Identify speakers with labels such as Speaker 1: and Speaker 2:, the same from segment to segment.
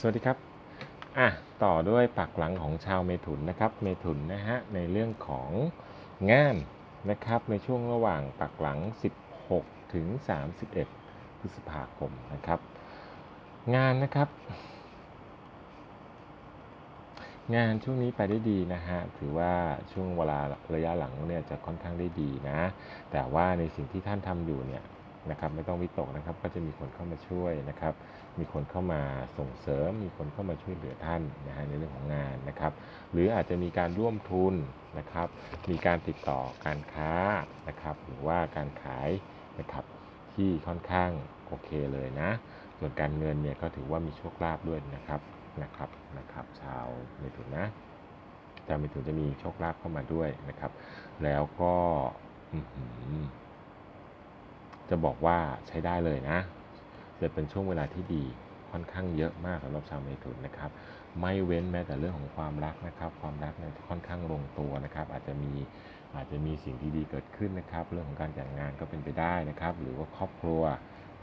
Speaker 1: สวัสดีครับอะต่อด้วยปักหลังของชาวเมถุนนะครับ เมถุนนะฮะในเรื่องของงานนะครับในช่วงระหว่างปักหลัง 16 ถึง 31 พฤษภาคมนะครับ งานนะครับ งานช่วงนี้ไปได้ดีนะฮะถือว่าช่วงเวลาระยะหลังเนี่ยจะค่อนข้างได้ดีนะ แต่ว่าในสิ่งที่ท่านทำอยู่เนี่ย นะครับไม่ต้องวิตกนะครับ ก็จะมีคนเข้ามาช่วยนะครับ มีคนเข้ามาส่งเสริม มีคนเข้ามาช่วยเหลือท่านนะฮะในเรื่องของงานนะครับ หรืออาจจะมีการร่วมทุนนะครับ มีการติดต่อการค้านะครับ หรือว่าการขายนะครับที่ค่อนข้างโอเคเลยนะ ส่วนการเงินเนี่ยก็ถือว่ามีโชคลาภด้วยนะครับนะครับนะครับ ชาวเมถุนนะชาวเมถุนจะมีโชคลาภเข้ามาด้วยนะครับ แล้วก็อื จะบอกว่าใช้ได้เลยนะ จะเป็นช่วงเวลาที่ดีค่อนข้างเยอะมากสำหรับชาวเมถุนนะครับ ไม่เว้นแม้แต่เรื่องของความรักนะครับ ความรักเนี่ยค่อนข้างลงตัวนะครับ อาจจะมีอาจจะมีสิ่งที่ดีเกิดขึ้นนะครับ เรื่องของการแต่งงานก็เป็นไปได้นะครับ หรือว่าครอบครัว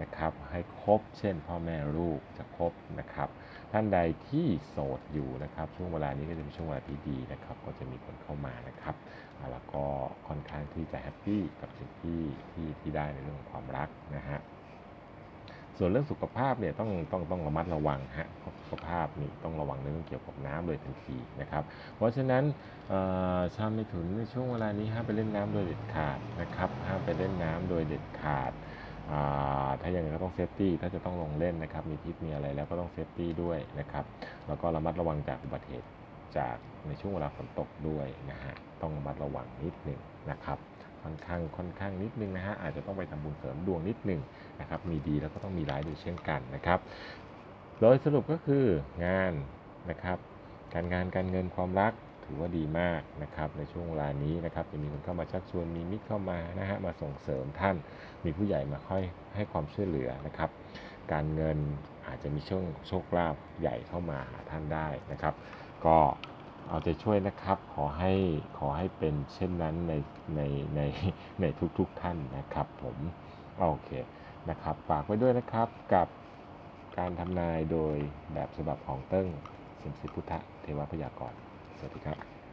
Speaker 1: นะครับให้ครบเช่นพ่อแม่ลูกจะครบนะครับ ท่านใดที่โสดอยู่นะครับช่วงเวลานี้ก็จะเป็นช่วงเวลาที่ดีนะครับ ก็จะมีคนเข้ามานะครับแล้วก็ค่อนข้างที่จะแฮปปี้กับสิ่งที่ที่ที่ได้ในเรื่องของความรักนะฮะส่วนเรื่องสุขภาพเนี่ยต้องต้องต้องระมัดระวังฮะสุขภาพนี่ต้องระวังในเรื่องเกี่ยวกับน้ำเลยทันทีนะครับ เพราะฉะนั้นชาวเมถุนในช่วงเวลานี้ห้ามไปเล่นน้ำโดยเด็ดขาดนะครับห้ามไปเล่นน้ำโดยเด็ดขาด ถ้าอย่างไรก็ต้องเซฟตี้ถ้าจะต้องลงเล่นนะครับ มีทิปมีอะไรแล้วก็ต้องเซฟตี้ด้วยนะครับ แล้วก็ระมัดระวังจากอุบัติเหตุจากในช่วงเวลาฝนตกด้วยนะฮะต้องระมัดระวังนิดหนึ่งนะครับค่อนข้างค่อนข้างนิดนึงนะฮะอาจจะต้องไปทำบุญเสริมดวงนิดหนึ่งนะครับ มีดีแล้วก็ต้องมีร้ายด้วยเช่นกันนะครับ โดยสรุปก็คืองานนะครับ การงานการเงินความรัก ถือว่าดีมากนะครับในช่วงเวลานี้นะครับจะมีคนเข้ามาชักชวนมีมิตรเข้ามานะฮะมาส่งเสริมท่าน มีผู้ใหญ่มาค่อยให้ความช่วยเหลือนะครับ การเงินอาจจะมีช่วงโชคลาภใหญ่เข้ามาหาท่านได้นะครับ ก็เอาใจช่วยนะครับขอให้ขอให้เป็นเช่นนั้นในในในในทุกๆทท่านนะครับผมโอเคนะครับฝากไว้ด้วยนะครับกับการทำนายโดยแบบฉบับของเติ้งสิมสิพุทธเทวพยากร Tapi,